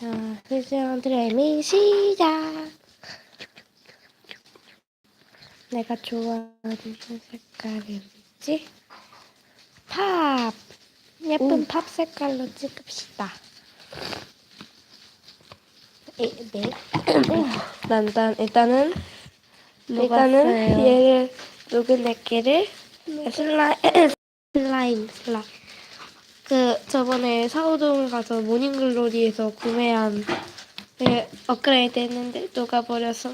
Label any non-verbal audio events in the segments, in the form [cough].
자, 수정 드레미 시작. 내가 좋아하는 색깔이 뭐지? 팝. 예쁜 팝 색깔로 찍읍시다. 이, 네. [coughs] 일단 일단은 일단은 녹았어요. 얘를 녹은 내끼를 [coughs] 슬라임 슬라임 슬라 그 저번에 사우동 가서 모닝글로리에서 구매한 네, 업그레이드 했는데 녹아버려서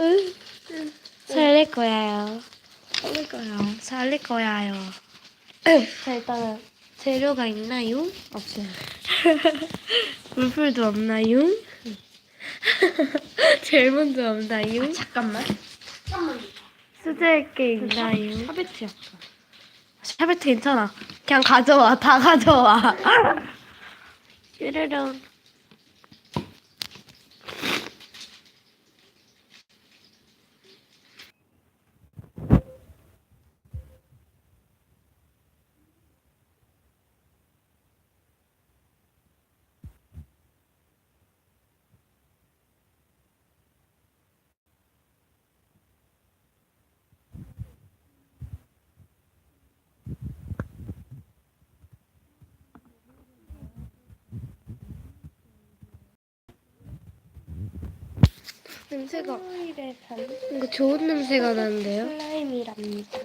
으, 살릴 거야요. 살릴 거예요. 살릴 거야요. 자 일단은 재료가 있나요? 없어요. [laughs] 물풀도 없나요? [laughs] 젤문도 없나요? 잠깐만. 수제할 게 있나요? 샤베트 약간. 샤베트 괜찮아. 그냥 가져와. 다 가져와. 뾰로롱. 냄새가 반. 이거 좋은 냄새가 나는데요? 슬라임이랍니다.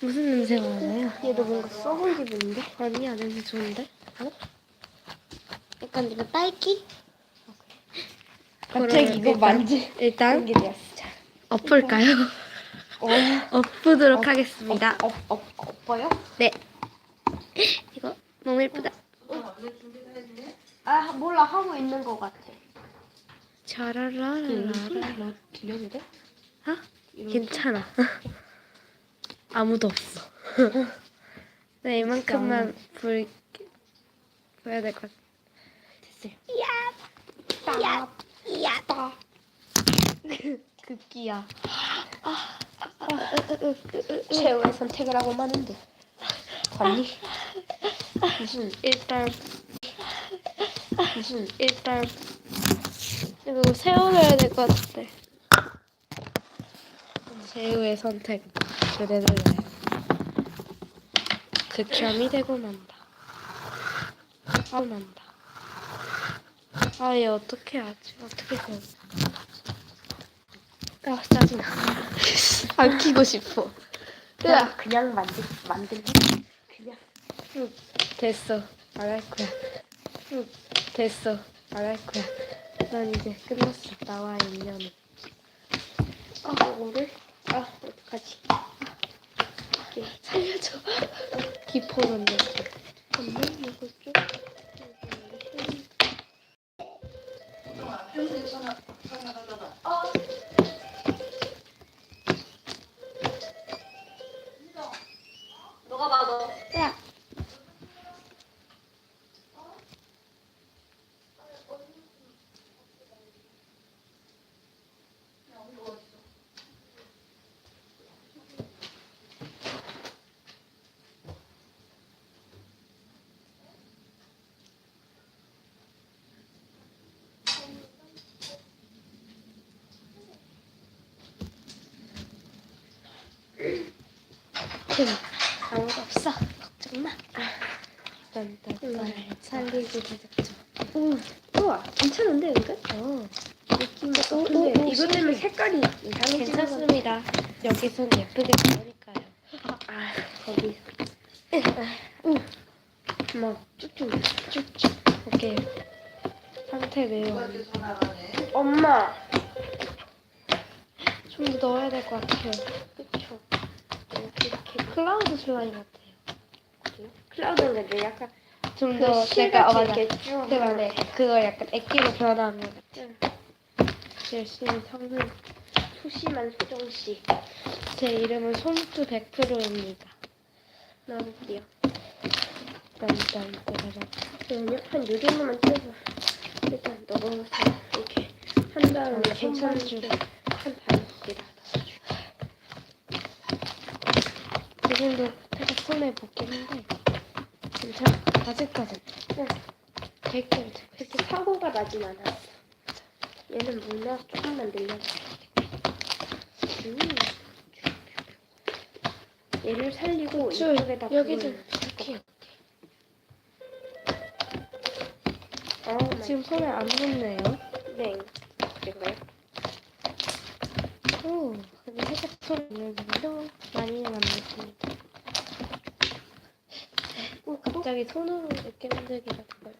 무슨 냄새가 나나요? 얘도 뭔가 썩은 기분인데? 아니야 냄새 좋은데? 약간 이거 딸기? 갑자기 이거 만지. 일단 게 되었어. 자. 엎을까요? 어. 엎도록 엎- 하겠습니다. 엎, 엎, 엎, 엎어요? 네. 이거 너무 예쁘다. 아, 몰라. 하고 있는 것 같아. 자라라라라. 너 들려도 돼? 어? 괜찮아. [laughs] 아무도 없어. [laughs] 네, 이만큼만 불, 보여야 될 것 같아. 됐어요. 야! 야, 야, 급기야. 최후의 선택을 하고 마는데. 봤니? 무슨, 일단, 무슨, 일단. 이거 세워놔야 될 것 같아. 제우의 선택. 그대로 해. 극혐이 되고 만다. 하고 만다. 아, 얘 어떻게 하지? 어떻게 해? 아, 짜증나. [laughs] 안 키고 싶어. 그냥, 그냥 만들, 만들기? 그냥. 응, 됐어. 안 할 거야. 응, 됐어. 안 할 거야. 난 이제 끝났어. 나와 인연은. 아, 이거를? 아, 어떡하지? 이렇게 살려줘. [laughs] 기포는데. 엄마, 이거 좀. 아무도 없어. 걱정 마. 일단 살리고 되겠죠. 오, 우와, 괜찮은데, 이거? 어, 느낌이. 오, 어, 근데 오, 오, 이것 때문에 신기해. 색깔이 이상해지는 괜찮습니다. 여기선 예쁘게 나오니까요. 아, 거기. 막 쭉쭉 쭉쭉. 오케이. 상태 매우. 엄마. 좀더 넣어야 될 것 같아요. 클라우드 슬라임 같아요. 클라우드는 근데 약간 좀그더 실같이 제가 어 맞아. 제가 네 그거 약간 액기로 변하는 것 같아요. 응. 열심히 성능. 소심한 소정 씨. 제 이름은 손수 100%입니다. 나볼게요. 딴딴따라란. 그러면 한요 정도만 떼서 일단 넣어서 이렇게 한 다음에 아, 손반줄. 한 다음에 여기다 지금도 살짝 손에 붓긴 한데 괜찮아. 아직까지. 응. 폐기를 듣고 이렇게 사고가 나진 않았어. 얘는 뭐냐? 조금만 늘려볼게. 음. 얘를 살리고 줄, 이쪽에다 부어놓을게. 이렇게 어, 지금 손에 안 붙네요. 네. 그런가요? 오, 근데 살짝 손에 있는데도 많이는 안 붙습니다. 오, 갑자기 손으로 이렇게 흔들기가 돼버렸어.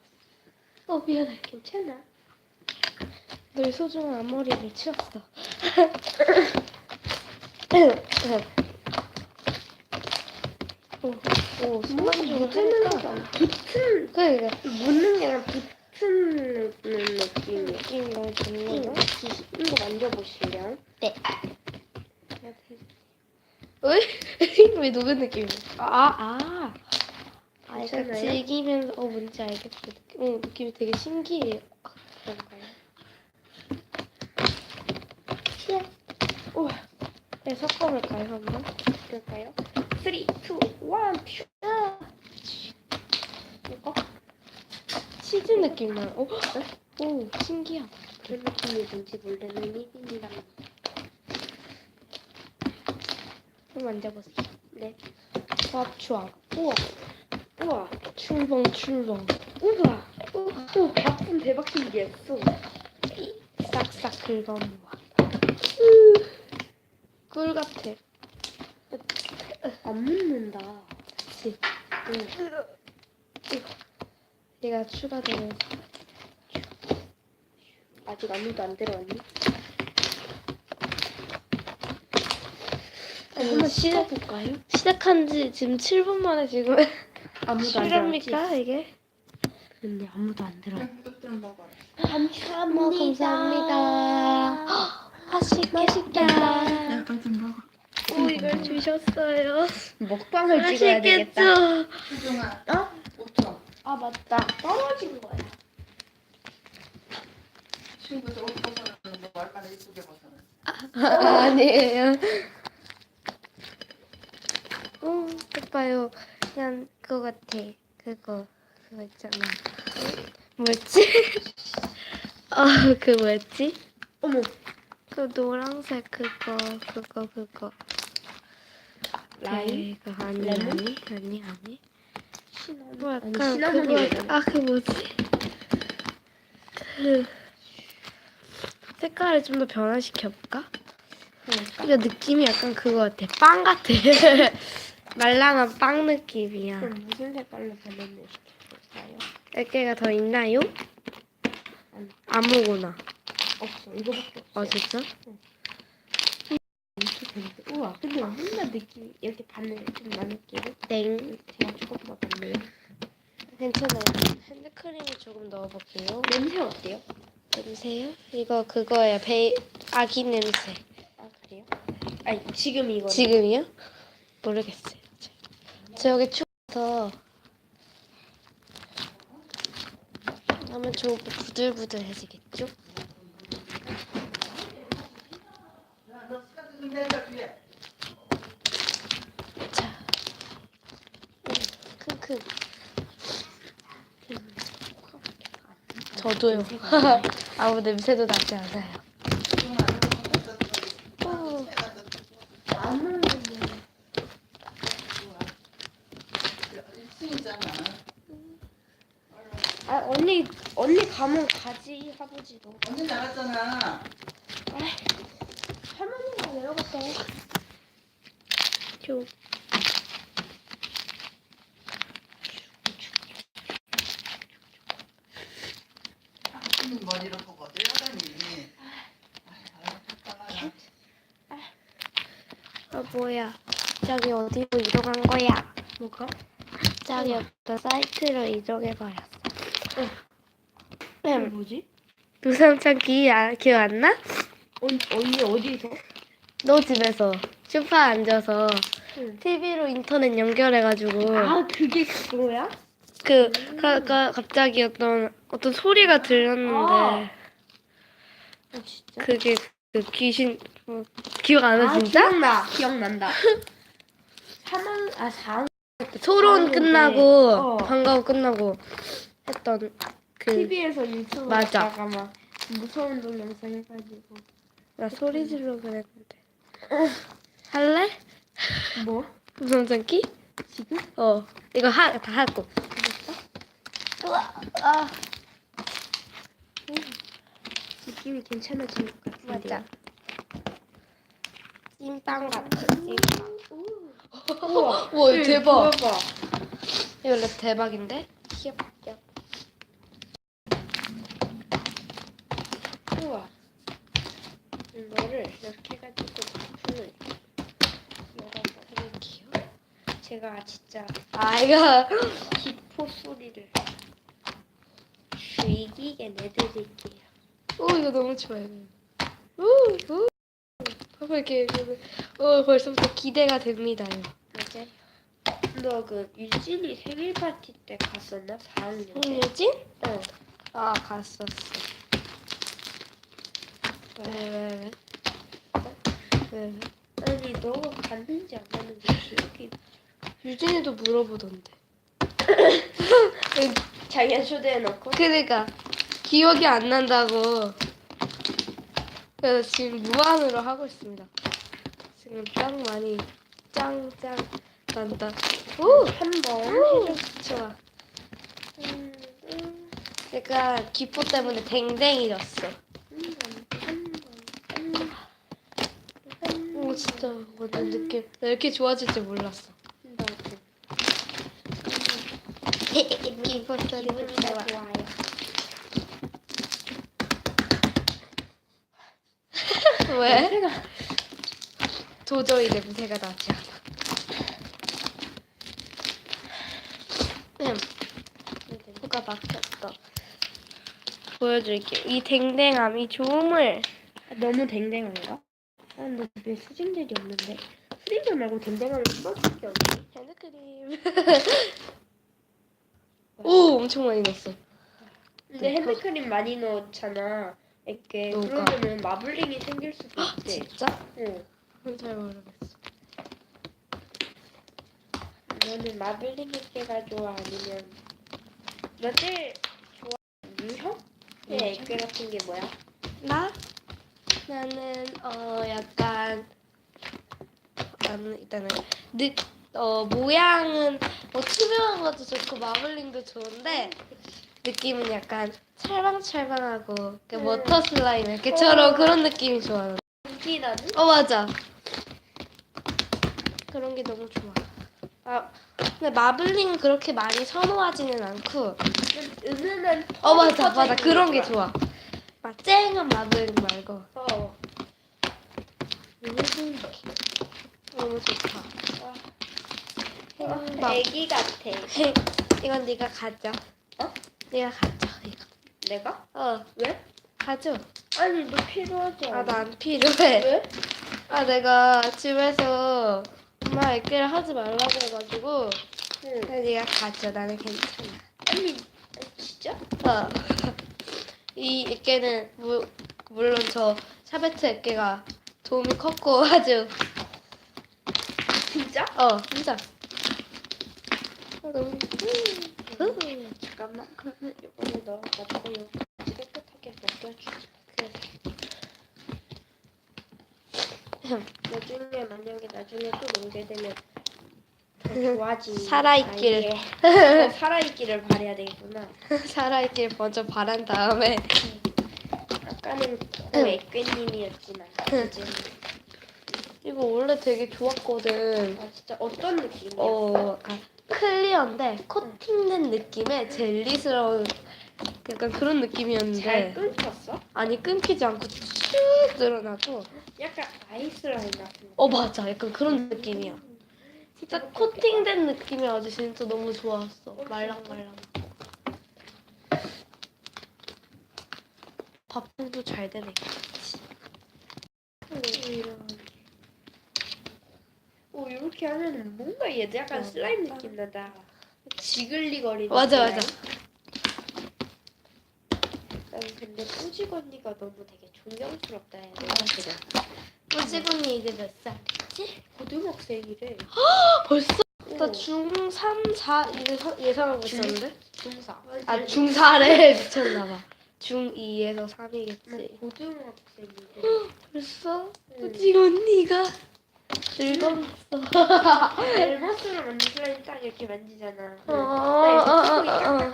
어 미안해. 괜찮아. 늘 소중한 앞머리를 치웠어. 오, 오, 순간적으로 묻는 하니까. 거 붙은 그래, 묻는 게 아니라 붙은 느낌이야. 느낌이 너무 좋네요. 이거 만져보실래요? 네. 왜? [laughs] 왜 녹은 느낌이야? 아, 아. 아, 약간 괜찮아요? 즐기면서, 어, 뭔지 알겠어. 느낌, 어, 느낌이 되게 신기해요. 그런가요? 시작. 우와. 네, 섞어볼까요, 한번? 그럴까요? 3, 2, 1, 퓨. 이거? 치즈 느낌 나요. 오, 오, 신기하다. 그런 느낌이 뭔지 모르는 일입니다. 한번 만져보세요. 네. 수압, 추압. 우와, 우와. 출렁, 출렁. 우와. 우와. 오, 바쁜 대박 신기했어. 싹싹 긁어모아. 꿀 같아. 안 묻는다. 그치? 응. 얘가 추가되면서. 아직 아무도 안 들어왔니? 한번 시작, 씹어볼까요? 시작한 지 지금 7분 만에 지금 아무도 안 들어왔지? 실합니까, 이게? 근데 아무도 안 먹어라. 어머, 감사합니다. 맛있겠다. 야, 빨리 좀 먹어. 오, 이걸 주셨어요. 먹방을 찍어야 되겠다. 맛있겠죠? 수정아, 어? 5천. 아 맞다. 떨어진 거야. 친구들 옷 벗어놓는 거 얼마나 이쁘게 벗어놨어. 아니에요. 오, 예뻐요. 그냥 그거 같아. 그거, 그거 있잖아. 뭐였지? [laughs] 아, 그 뭐였지? 어머. 그 노란색 그거, 그거, 그거. 라임? 그거 아니, 레몬? 아니, 아니, 아니. 시나몬. 뭐 아니 약간 시나몬이 그거, 왜 나와? 아, 그 뭐지? 그 색깔을 좀 더 변화시켜 볼까? 그러니까. 이거 느낌이 약간 그거 같아. 빵 같아. [laughs] 말랑한 빵 느낌이야. 그럼 무슨 색깔로 변했는지 볼까요? 몇 개가 더 있나요? 아니. 아무거나. 없어. 이거밖에 없어. 어, 진짜? 이렇게 되는데. 우와. 근데 혼자 느낌 이렇게 반을 좀 나눌게요. 땡. 제가 조금 더 많네요. 괜찮아요. 핸드크림을 조금 넣어볼게요. 냄새 어때요? 냄새요? 이거 그거예요. 베 아기 냄새. 아 그래요? 아니 지금 이거. 지금이요? 모르겠어요. 저 여기 추워서 하면 좀 부들부들해지겠죠? 자, 킁킁. 저도요. [laughs] 아무 냄새도 나지 않아요. 수정아, 너 어, 안 나는데. 있으잖아. 아 언니 가면 가지 할아버지도. 언니 나갔잖아. 할머니가 내려갔어. 좀이 머리를 보고 내려가니. 아 뭐야? 저기 어디로 이동한 거야? 뭐가? 저기 어떤 사이트로 이동해 버렸어. 이게 응. 뭐지? 기 아, 기억 안 나? 언, 언니 어디서? 너 집에서 소파 앉아서 응. TV로 인터넷 연결해가지고 아 그게 그거야? 그 가, 가, 갑자기 어떤 어떤 소리가 들렸는데 아. 아 진짜? 그게 그 귀신 뭐, 기억 안 나 아, 진짜? 기억나 기억난다. [laughs] 사망 아 상. 토론 하는데, 끝나고 어. 방과후 끝나고 했던 그 TV에서 유튜브 맞아. 보다가 막 무서운 동영상 해가지고 나 소리 질러 그랬는데. [laughs] 할래? 뭐? 무선전기? 지금? 어. 이거 하, 다 하고. 우와, 아, 느낌이 괜찮아진 것 같은데 맞아. 찐빵 같아, 찐빵. 우와 우와, 이거 대박. 대박 이거 원래 대박인데? 귀엽죠? 우와 이거를 이렇게 해가지고 되게 귀여워. 제가 진짜 아, 이거. [gasps] 기포 소리를 죽이게 내드릴게요 오, 이거 너무 좋아요. 오, 오. 봐봐, 이렇게. 오, 벌써부터 기대가 됩니다. 맞아요 너 그 유진이 생일 파티 때 갔었나? 4학년 때? 홍유진? 어 아, 갔었어. 왜, 왜, 왜? 왜, 왜? 아니 너가 갔는지 안 갔는지 기억이 유진이도 물어보던데. [laughs] 자기가 초대해놓고 그러니까 기억이 안 난다고. 그래서 지금 무한으로 하고 있습니다. 지금 짱 많이 짱짱 난다. 오, 한번 해줘 좋아. 음, 음, 약간 기포 때문에 댕댕이졌어. 한 번, 한 번, 한 번, 한 오, 진짜 완전 느낌. 나 이렇게 좋아질 줄 몰랐어. 소리 기분이 좋아. 좋아요. 왜? 도저히 냄새가 나지 않아. 음, 코가 막혔어. 보여줄게. 이 댕댕함, 이 조음을. 너무 댕댕한가? 아, 근데 집에 수증들이 없는데 수증들 말고 써줄 게 없니? 핸드크림. [laughs] 오, 엄청 많이 넣었어. 근데 핸드크림 많이 넣었잖아. 이렇게 넣을까? 그러면은 마블링이 생길 수도 있대. 진짜? 응. 그건 잘 모르겠어. 너는 마블링 있게가 좋아 아니면 너 제일 좋아 유형? 예, 유형? 액괴 같은 게 뭐야? 나? 나는 어 약간 나는 일단은 느, 어 모양은 뭐 투명한 것도 좋고 마블링도 좋은데 느낌은 약간 찰방찰방하고 이렇게 음. 워터 슬라임 이렇게처럼 어. 그런 느낌이 좋아요. 어 맞아. 그런 게 너무 좋아. 아 근데 마블링은 그렇게 많이 선호하지는 않고 은은한 어 맞아 맞아 그런 게. 좋아. 막 쨍한 마블링 말고 어. 음, 너무 좋다. 어, 행복. 애기 같아. [laughs] 이건 네가 가져. 어? 네가 가져. 이거. 내가? 어 왜? 가져. 아니 너 필요하지 않아? 아 나 안 필요해. 왜? 아 내가 집에서 엄마 애기를 하지 말라고 해가지고 응. 그냥 네가 가져. 나는 괜찮아. 아니, 진짜? 어. [laughs] 이 애기는 무, 물론 저 샤베트 애기가 도움이 컸고 [laughs] 아주 진짜? 어 진짜. 어, 너무 음. 잠깐만 그러면 이번에 너 가지고 여기 깨끗하게 벗겨주자. 그래. 나중에 만약에 나중에 또 놀게 되면 더 좋아지. 살아있길. 더 살아있기를 바래야 되겠구나. [laughs] 살아있길 먼저 바란 다음에 아까는 그 애꾀님이었지만 이제 이거 원래 되게 좋았거든. 아 진짜 어떤 느낌이야? 어, 약간 클리어인데 코팅된 느낌의 젤리스러운 약간 그런 잘 느낌이었는데 끊겼어? 아니 끊기지 않고 쭉 늘어나고 약간 아이스라인 같은. 어 맞아 약간 그런 느낌이야. 진짜 코팅된 느낌이 아주 진짜 너무 좋았어. 말랑말랑. 밥도 잘 되네. 오 이렇게 하면은 뭔가 얘도 약간 어. 슬라임 느낌 나다. 지글리거리는. 맞아. 맞아. 난 근데 꾸직 언니가 너무 되게 존경스럽다 해야 되나? 맞아. 꾸지분이 이제 몇 살 이지? 고등학생이래. [gasps] 벌써? 어. 나 중3, 4 예상하고 중- 있었는데? 중사. 아 중4래 [laughs] 미쳤나봐 중2에서 3이겠지 고등학생인데. [gasps] 벌써? 응. 지금 언니가 늙었어 엘머스랑 만든 슬라임 딱 이렇게 만지잖아. 어, 어, 어, 있잖아. 어.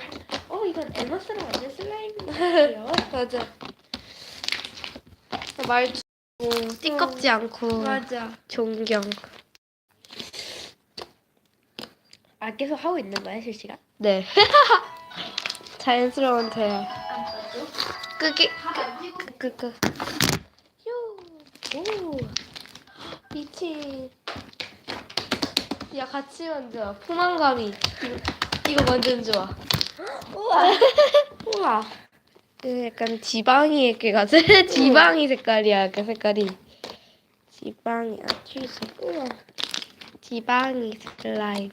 어 이건 엘머스랑 만든 슬라임이에요. 맞아 말도 띠껍지 않고 맞아. 존경 아 계속 하고 있는 거야 실시간? 네 [laughs] 자연스러운 대화. 끄기. 끄끄 오 미친 야 같이 만져 포만감이 이거, 이거 완전 좋아 우와. [laughs] 우와. 그 약간 지방이 이렇게 가지 지방이 색깔이야 그 색깔이 지방이 아 우와. 지방이 슬라임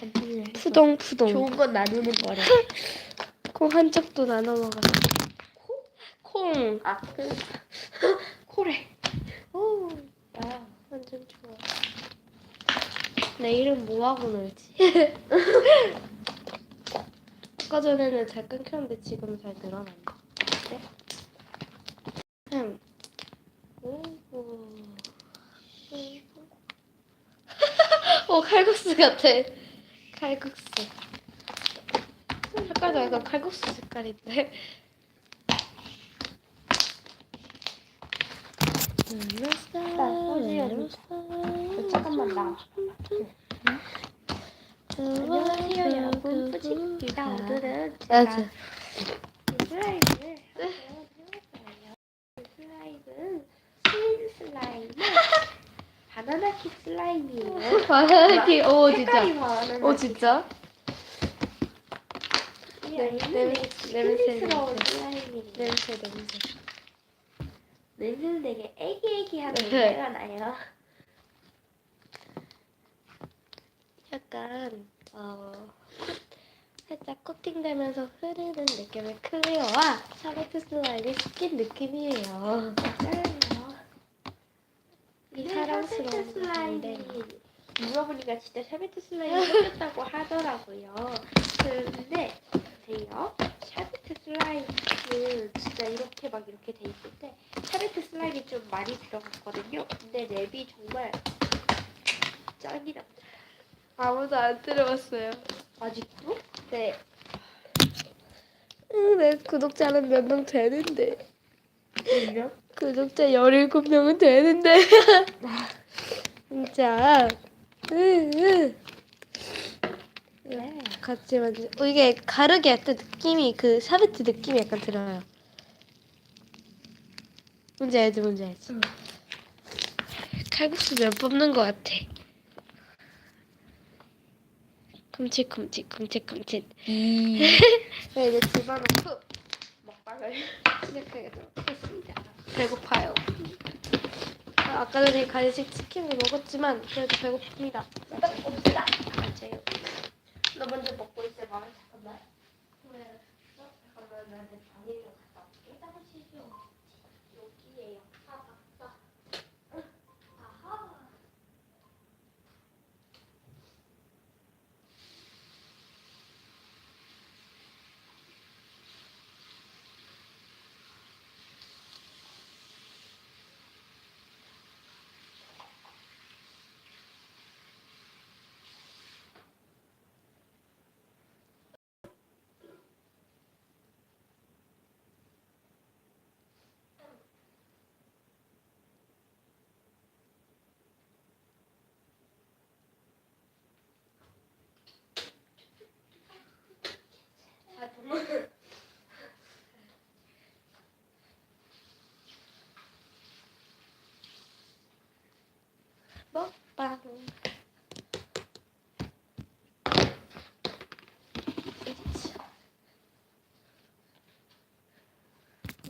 만지네. 푸동푸동 좋은 건 나누는 거래. [laughs] 콩 한 쪽도 나눠 먹어 콩 아 그. [laughs] 코레. 오. 야. 완전 좋아 내일은 뭐하고 놀지? [laughs] 아까 전에는 잘 끊겼는데 지금 잘 늘어났네 네? 음. 오고 오 칼국수 같아. 칼국수. 색깔도 약간 칼국수 색깔인데. 잠깐만 나. 안녕하세요 여러분 뿌지입니다. 오늘은 제가 맞아. 슬라임을 한번 슬라임은 스윈 슬라임 바나나 킥 슬라임이에요. 바나나키 오 진짜 오 진짜 이 네, 냄- 냄새, 냄새. 냄새 냄새 냄새는 되게 애기애기한 네. 냄새가 나요. 약간 어 살짝 코팅되면서 흐르는 느낌의 클리어와 샤베트 슬라임이 섞인 느낌이에요. 맞아요. 이 네, 사랑스러운 슬라임이. 물어보니까 진짜 샤베트 슬라임이 생겼다고 하더라고요. 근데 보세요. 샤베트 슬라임은 진짜 이렇게 막 이렇게 돼 있을 때 샤베트 슬라임이 좀 많이 들어갔거든요. 근데 랩이 정말 짱이랍니다. 아무도 안 들어봤어요. 아직도? 네. 응, 내 구독자는 몇 명 되는데. 왜요? 구독자 17명은 되는데. [laughs] 진짜. 네. 같이 만져. 어, 이게 가르게 약간 느낌이 그 샤베트 느낌이 약간 들어요. 뭔지 알지, 뭔지 알지. 응. 칼국수 면 뽑는 것 같아. 큼직큼직, 큼직큼직. [laughs] 네, 이제 집어넣고 먹방을 [laughs] 시작하도록 하겠습니다. 배고파요. 아, 아까 전에 간식 치킨을 먹었지만 그래도 배고픕니다. 없다. 맞아요. 너 먼저 먹고 있어 봐. 잠깐만. 왜? 어? 잠깐만 방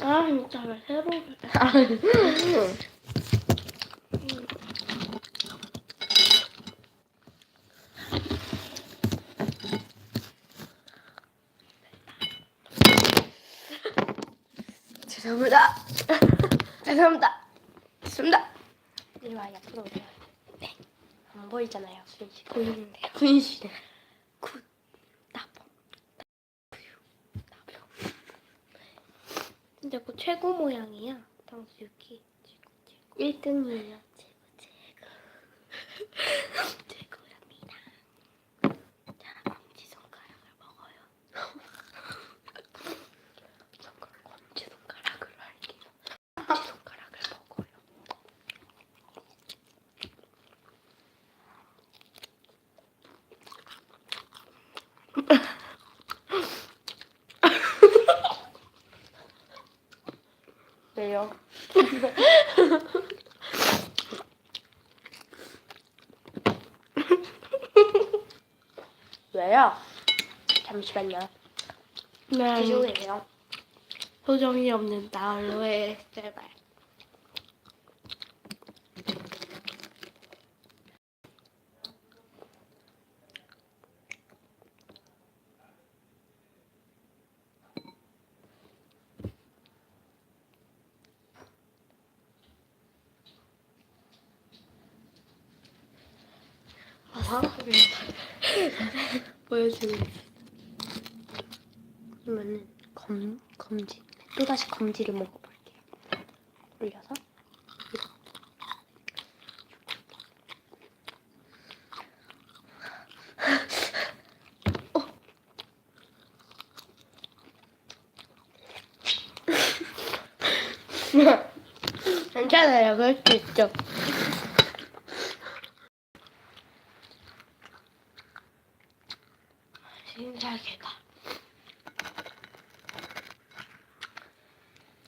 아 진짜 왜 새로 죄송합니다. [laughs] 죄송합니다. 죄송합니다. 이리 와 옆으로. 안 보이잖아요. 군시 보이는데 군시. 굿 나보 나보. 진짜 그 최고 모양이야. 탕수육이 최고 최고. 1등이에요. 최고 최고. 최고랍니다. 자, 엄지 손가락을 먹어요. 손가락, 엄지 손가락을 할게요. 엄지 손가락을 먹어요. 왜요? 왜요? 잠시만요. 네. 죄송해요. 소정이 없는 나홀로의 제발. 아, 보여주고 있어. 그러면은 검 검지 또 다시 검지를 먹어볼게요. 올려서 어. 괜찮아요, 그럴 수 있죠. 신기하게다.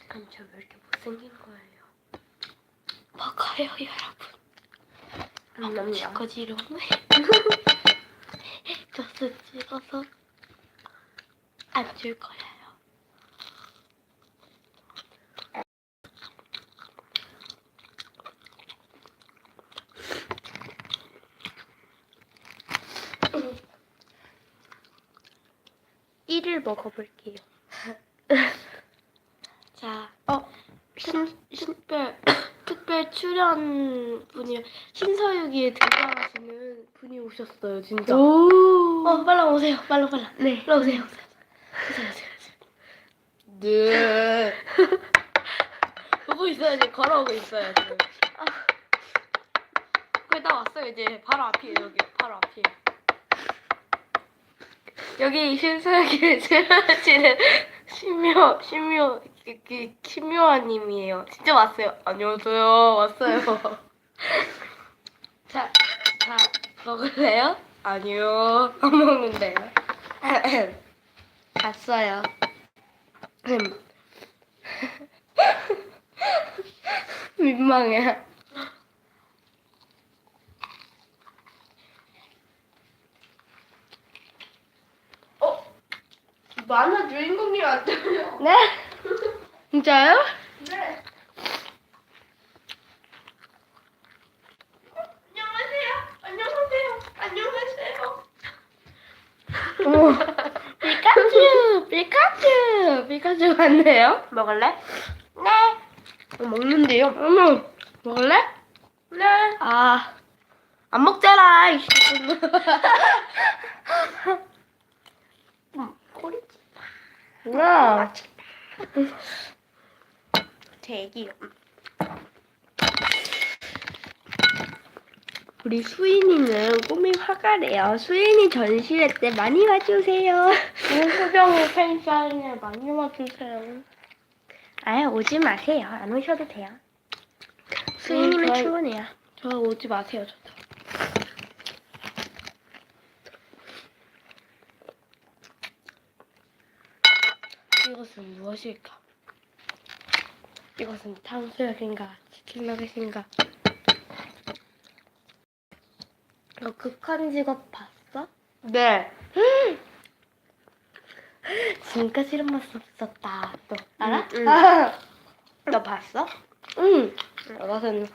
아니 저 왜 이렇게 못생긴 거예요? 먹어요 거지로 저스 [laughs] 찍어서 안 줄 거예요. 이를 먹어볼게요. 자, 어, 신, 신별, 특별 출연 분이 신서유기에 등장하시는 분이 오셨어요, 진짜. 오. 어, 빨리 오세요, 빨리 빨리. 네. 빨리 오세요. 오세요, 오세요, 오세요. 네. [laughs] 보고 있어요, 지금 걸어오고 있어요, 지금. 아. 거의 다 왔어요, 이제. 바로 앞이에요, 여기. 바로 앞이에요. 여기 신서유기를 [laughs] 출연하시는 신묘, 신묘, 그, 그, 신묘아님이에요. 진짜 왔어요. 안녕하세요. 왔어요. [laughs] 자, 자, 먹을래요? 아니요. 안 먹는데요. [laughs] 갔어요. [laughs] 민망해. 어? 만화 주인공이 왔어요. 네? 진짜요? 네. 안녕하세요. 안녕하세요. 안녕하세요. 어머, 피카츄, 피카츄, 피카츄 왔네요. 먹을래? 네. 어, 먹는데요. 어머, 먹을래? 네. 아, 안 먹잖아. 이 [laughs] 음, 꼬리지. 와. 제 애기요. 우리 수인이는 꿈이 화가래요. 수인이 전시회 때 많이 와주세요. 소정의 팬사인회 많이 와주세요. 아유 오지 마세요. 안 오셔도 돼요. 수인이는 저- 출근해요. 저 오지 마세요. 저도. 이것은 무엇일까? 이것은 탕수육인가? 치킨 너겟인가? 너 극한 직업 봤어? 네. [gasps] 진짜 싫은 맛 없었다. 너 알아? 응, 응. [laughs] 너 봤어? 응. 이것은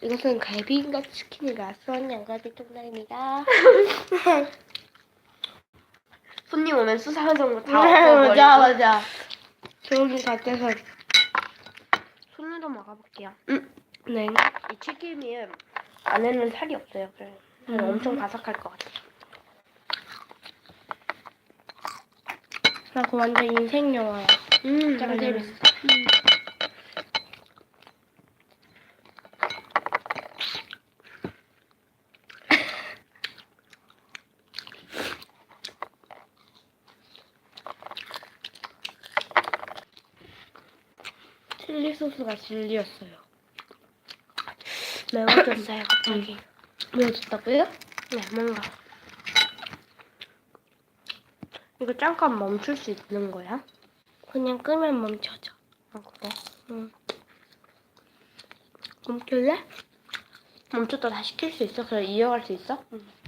이것은 갈비인가 치킨인가? 수원 양갈비 통닭입니다. [laughs] 손님 오면 수상한 정보 다 엎어버리고. [laughs] 맞아 맞아. 조용히 gat돼서 손으로 먹어볼게요. 응. 네. 이 튀김이 안에는 살이 없어요. 그래서 음. 엄청 바삭할 것 같아요. 나 그거 완전 인생 영화야. 음, 짱 재밌어. 칠리 소스가 진리였어요. 매워졌어요, 갑자기. 매워졌다고요? 네, 뭔가. 이거 잠깐 멈출 수 있는 거야? 그냥 끄면 멈춰져. 아, 그래? 응. 멈출래? 멈췄다 다시 킬 수 있어? 그래, 이어갈 수 있어? 응.